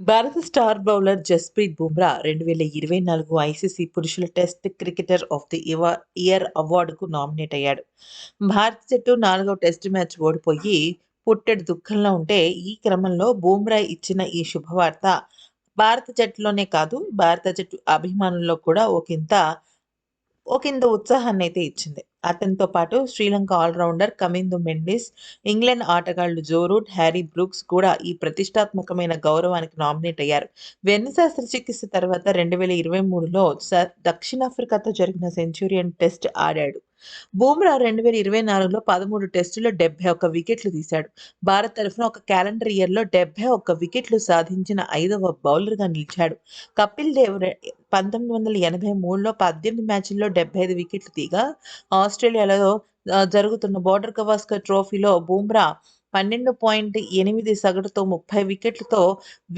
భారత star bowler Jasprit Bumrah రెండు వేల ఇరవై నాలుగు ఐసీసీ పురుషుల test cricketer of the year అవార్డుకు nominate అయ్యాడు. భారత జట్టు నాలుగో టెస్ట్ మ్యాచ్ ఓడిపోయి పుట్టెడు దుఃఖంలో ఉంటే ఈ క్రమంలో బుమ్రా ఇచ్చిన ఈ శుభవార్త భారత జట్టులోనే కాదు భారత జట్టు అభిమానుల్లో కూడా ఒకంత ఒకంత ఉత్సాహాన్ని అయితే ఇచ్చింది. అతనితో పాటు శ్రీలంక ఆల్రౌండర్ కమిందు మెండిస్ ఇంగ్లాండ్ ఆటగాళ్ళు జో రూట్ హ్యారీ బ్రూక్స్ కూడా ఈ ప్రతిష్టాత్మకమైన గౌరవానికి నామినేట్ అయ్యారు. వెన్ను శస్త్రచికిత్స తర్వాత రెండు వేల ఇరవై మూడులో దక్షిణాఫ్రికాతో జరిగిన సెంచురియన్ టెస్ట్ ఆడాడు. బూమ్రా రెండు వేల ఇరవై నాలుగులో పదమూడు టెస్టుల్లో డెబ్బై ఒక్క వికెట్లు తీశాడు. భారత్ తరఫున ఒక క్యాలెండర్ ఇయర్లో డెబ్బై ఒక్క వికెట్లు సాధించిన ఐదవ బౌలర్గా నిలిచాడు. కపిల్ దేవ్ పంతొమ్మిది వందల ఎనభై మూడులో పద్దెనిమిది మ్యాచ్ల్లో డెబ్బై ఐదు వికెట్లు తీగా ఆస్ట్రేలియాలో జరుగుతున్న బోర్డర్ గవాస్కర్ ట్రోఫీలో బూమ్రా పన్నెండు పాయింట్ ఎనిమిది సగటుతో ముప్పై వికెట్లతో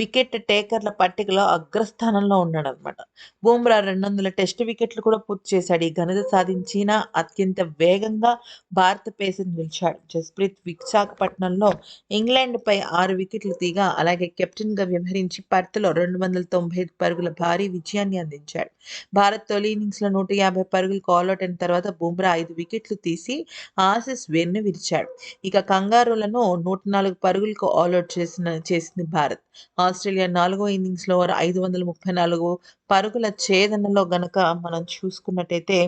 వికెట్ టేకర్ల పట్టికలో అగ్రస్థానంలో ఉన్నాడు అనమాట బూమ్రా రెండు వందల టెస్ట్ వికెట్లు కూడా పూర్తి చేశాడు. ఈ ఘనత సాధించిన అత్యంత వేగంగా భారత పేసర్ నిలిచాడు. జస్ప్రీత్ విశాఖపట్నంలో ఇంగ్లాండ్పై ఆరు వికెట్లు తీగా అలాగే కెప్టెన్గా వ్యవహరించి పర్త్లో రెండు వందల తొంభై ఐదు పరుగుల భారీ విజయాన్ని అందించాడు. భారత్ తొలి ఇన్నింగ్స్లో నూట యాభై పరుగులు ఆల్అౌట్ అయిన తర్వాత బూమ్రా ఐదు వికెట్లు తీసి ఆసీస్ వెన్ను విరిచాడు. ఇక కంగారులను నూట నాలుగు పరుగులకు ఆల్అౌట్ చేసిన చేసింది భారత్. ఆస్ట్రేలియా నాలుగో ఇన్నింగ్స్లో ఐదు వందల ముప్పై నాలుగు పరుగుల ఛేదనలో గనక మనం చూసుకున్నట్టయితే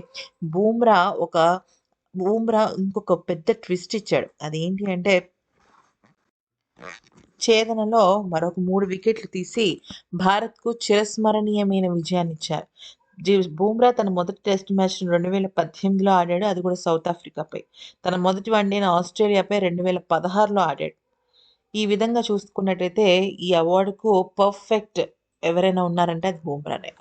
బూమ్రా ఒక బూమ్రా ఇంకొక పెద్ద ట్విస్ట్ ఇచ్చాడు. అదేంటి అంటే ఛేదనలో మరొక మూడు వికెట్లు తీసి భారత్కు చిరస్మరణీయమైన విజయాన్ని ఇచ్చారు. జీ- బూమ్రా తన మొదటి టెస్ట్ మ్యాచ్ రెండు వేల పద్దెనిమిదిలో ఆడాడు. అది కూడా సౌత్ ఆఫ్రికాపై తన మొదటి వన్డేను ఆస్ట్రేలియాపై రెండు వేల పదహారులో ఆడాడు. ఈ విధంగా చూసుకున్నట్టయితే ఈ అవార్డుకు పర్ఫెక్ట్ ఎవరైనా ఉన్నారంటే అది బూమ్రానే